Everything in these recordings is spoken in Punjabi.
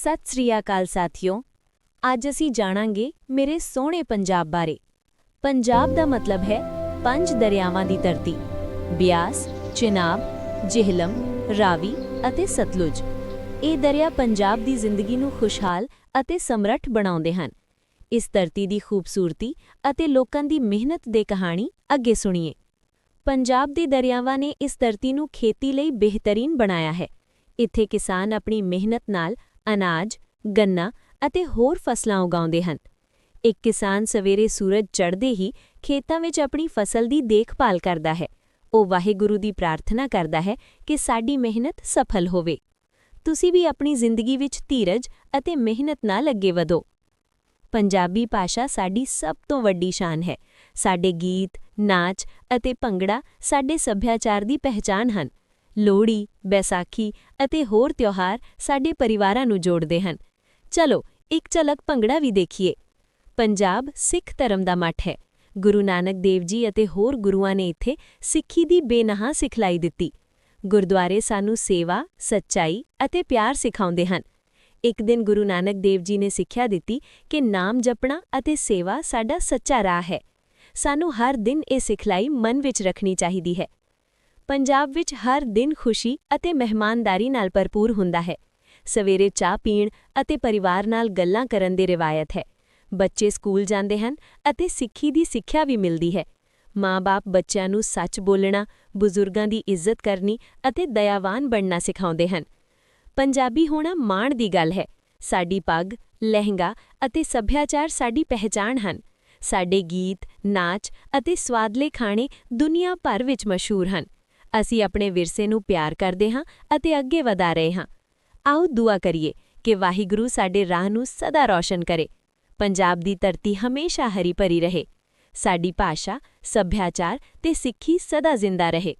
ਸਤਿ ਸ੍ਰੀ ਅਕਾਲ ਸਾਥੀਓ। ਅੱਜ ਅਸੀਂ ਜਾਣਾਂਗੇ ਮੇਰੇ ਸੋਹਣੇ ਪੰਜਾਬ ਬਾਰੇ। ਪੰਜਾਬ ਦਾ ਮਤਲਬ ਹੈ ਪੰਜ ਦਰਿਆਵਾਂ ਦੀ ਧਰਤੀ। ਬਿਆਸ, ਚਿਨਾਬ, ਜਿਹਲਮ, ਰਾਵੀ ਅਤੇ ਸਤਲੁਜ। ਇਹ ਦਰਿਆ ਪੰਜਾਬ ਦੀ ਜ਼ਿੰਦਗੀ ਨੂੰ ਖੁਸ਼ਹਾਲ ਅਤੇ ਸਮਰੱਠ ਬਣਾਉਂਦੇ ਹਨ। ਇਸ ਧਰਤੀ ਦੀ ਖੂਬਸੂਰਤੀ ਅਤੇ ਲੋਕਾਂ ਦੀ ਮਿਹਨਤ ਦੇ ਕਹਾਣੀ ਅੱਗੇ ਸੁਣੀਏ। ਪੰਜਾਬ ਦੇ ਦਰਿਆਵਾਂ ਨੇ ਇਸ ਧਰਤੀ ਨੂੰ ਖੇਤੀ ਲਈ ਬਿਹਤਰੀਨ ਬਣਾਇਆ ਹੈ। ਇੱਥੇ ਕਿਸਾਨ ਆਪਣੀ ਮਿਹਨਤ ਨਾਲ ਅਨਾਜ, ਗੰਨਾ ਅਤੇ ਹੋਰ ਫਸਲਾਂ ਉਗਾਉਂਦੇ ਹਨ। ਇੱਕ ਕਿਸਾਨ ਸਵੇਰੇ ਸੂਰਜ ਚੜ੍ਹਦੇ ਹੀ ਖੇਤਾਂ ਵਿੱਚ ਆਪਣੀ ਫਸਲ ਦੀ ਦੇਖਭਾਲ ਕਰਦਾ ਹੈ। ਉਹ ਵਾਹਿਗੁਰੂ ਦੀ ਪ੍ਰਾਰਥਨਾ ਕਰਦਾ ਹੈ ਕਿ ਸਾਡੀ ਮਿਹਨਤ ਸਫਲ ਹੋਵੇ। ਤੁਸੀਂ ਵੀ ਆਪਣੀ ਜ਼ਿੰਦਗੀ ਵਿੱਚ ਧੀਰਜ ਅਤੇ ਮਿਹਨਤ ਨਾਲ ਅੱਗੇ ਵਧੋ। ਪੰਜਾਬੀ ਭਾਸ਼ਾ ਸਾਡੀ ਸਭ ਤੋਂ ਵੱਡੀ ਸ਼ਾਨ ਹੈ। ਸਾਡੇ ਗੀਤ, ਨਾਚ ਅਤੇ ਭੰਗੜਾ ਸਾਡੇ ਸੱਭਿਆਚਾਰ ਦੀ ਪਹਿਚਾਨ ਹਨ। ਲੋਹੜੀ, ਬੈਸਾਖੀ ਅਤੇ ਹੋਰ ਤਿਉਹਾਰ ਸਾਡੇ ਪਰਿਵਾਰਾਂ ਨੂੰ ਜੋੜਦੇ ਹਨ। ਚਲੋ, ਇੱਕ ਝਲਕ ਭੰਗੜਾ ਵੀ ਦੇਖੀਏ। ਪੰਜਾਬ ਸਿੱਖ ਧਰਮ ਦਾ ਮੱਠ ਹੈ। ਗੁਰੂ ਨਾਨਕ ਦੇਵ ਜੀ ਅਤੇ ਹੋਰ ਗੁਰੂਆਂ ਨੇ ਇੱਥੇ ਸਿੱਖੀ ਦੀ ਬੇਨਹਾ ਸਿਖਲਾਈ ਦਿੱਤੀ। ਗੁਰਦੁਆਰੇ ਸਾਨੂੰ ਸੇਵਾ, ਸੱਚਾਈ ਅਤੇ ਪਿਆਰ ਸਿਖਾਉਂਦੇ ਹਨ। ਇੱਕ ਦਿਨ ਗੁਰੂ ਨਾਨਕ ਦੇਵ ਜੀ ਨੇ ਸਿੱਖਿਆ ਦਿੱਤੀ ਕਿ ਨਾਮ ਜਪਣਾ ਅਤੇ ਸੇਵਾ ਸਾਡਾ ਸੱਚਾ ਰਾਹ ਹੈ। ਸਾਨੂੰ ਹਰ ਦਿਨ ਇਹ ਸਿਖਲਾਈ ਮਨ ਵਿੱਚ ਰੱਖਣੀ ਚਾਹੀਦੀ ਹੈ। ਪੰਜਾਬ ਵਿੱਚ ਹਰ ਦਿਨ ਖੁਸ਼ੀ ਅਤੇ ਮਹਿਮਾਨਦਾਰੀ ਨਾਲ ਭਰਪੂਰ ਹੁੰਦਾ ਹੈ। ਸਵੇਰੇ ਚਾਹ ਪੀਣ ਅਤੇ ਪਰਿਵਾਰ ਨਾਲ ਗੱਲਾਂ ਕਰਨ ਦੀ ਰਿਵਾਇਤ ਹੈ। ਬੱਚੇ ਸਕੂਲ ਜਾਂਦੇ ਹਨ ਅਤੇ ਸਿੱਖੀ ਦੀ ਸਿੱਖਿਆ ਵੀ ਮਿਲਦੀ ਹੈ। ਮਾਂ-ਬਾਪ ਬੱਚਿਆਂ ਨੂੰ ਸੱਚ ਬੋਲਣਾ, ਬਜ਼ੁਰਗਾਂ ਦੀ ਇੱਜ਼ਤ ਕਰਨੀ ਅਤੇ ਦਇਆਵਾਨ ਬਣਨਾ ਸਿਖਾਉਂਦੇ ਹਨ। ਪੰਜਾਬੀ ਹੋਣਾ ਮਾਣ ਦੀ ਗੱਲ ਹੈ। ਸਾਡੀ ਪੱਗ, ਲਹਿੰਗਾ ਅਤੇ ਸੱਭਿਆਚਾਰ ਸਾਡੀ ਪਹਿਚਾਣ ਹਨ। ਸਾਡੇ ਗੀਤ, ਨਾਚ ਅਤੇ ਸਵਾਦਲੇ ਖਾਣੇ ਦੁਨੀਆ ਭਰ ਵਿੱਚ ਮਸ਼ਹੂਰ ਹਨ। ਅਸੀਂ ਆਪਣੇ ਵਿਰਸੇ ਨੂੰ ਪਿਆਰ ਕਰਦੇ ਹਾਂ ਅਤੇ ਅੱਗੇ ਵਧਾ ਰਹੇ ਹਾਂ। ਆਓ ਦੁਆ ਕਰੀਏ ਕਿ ਵਾਹਿਗੁਰੂ ਸਾਡੇ ਰਾਹ ਨੂੰ ਸਦਾ ਰੌਸ਼ਨ ਕਰੇ। ਪੰਜਾਬ ਦੀ ਧਰਤੀ ਹਮੇਸ਼ਾ ਹਰੀ ਭਰੀ ਰਹੇ। ਸਾਡੀ ਭਾਸ਼ਾ, ਸੱਭਿਆਚਾਰ ਤੇ ਸਿੱਖੀ ਸਦਾ ਜ਼ਿੰਦਾ ਰਹੇ।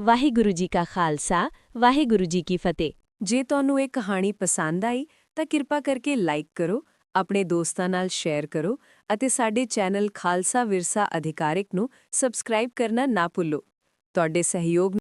ਵਾਹਿਗੁਰੂ ਜੀ ਕਾ ਖਾਲਸਾ, ਵਾਹਿਗੁਰੂ ਜੀ ਕੀ ਫਤਿਹ। ਜੇ ਤੁਹਾਨੂੰ ਇਹ ਕਹਾਣੀ ਪਸੰਦ ਆਈ ਤਾਂ ਕਿਰਪਾ ਕਰਕੇ ਲਾਈਕ ਕਰੋ, ਆਪਣੇ ਦੋਸਤਾਂ ਨਾਲ ਸ਼ੇਅਰ ਕਰੋ ਅਤੇ ਸਾਡੇ ਚੈਨਲ ਖਾਲਸਾ ਵਿਰਸਾ ਅਧਿਕਾਰਿਕ ਨੂੰ ਸਬਸਕ੍ਰਾਈਬ ਕਰਨਾ ਨਾ ਭੁੱਲੋ। ਤੁਹਾਡੇ ਸਹਿਯੋਗ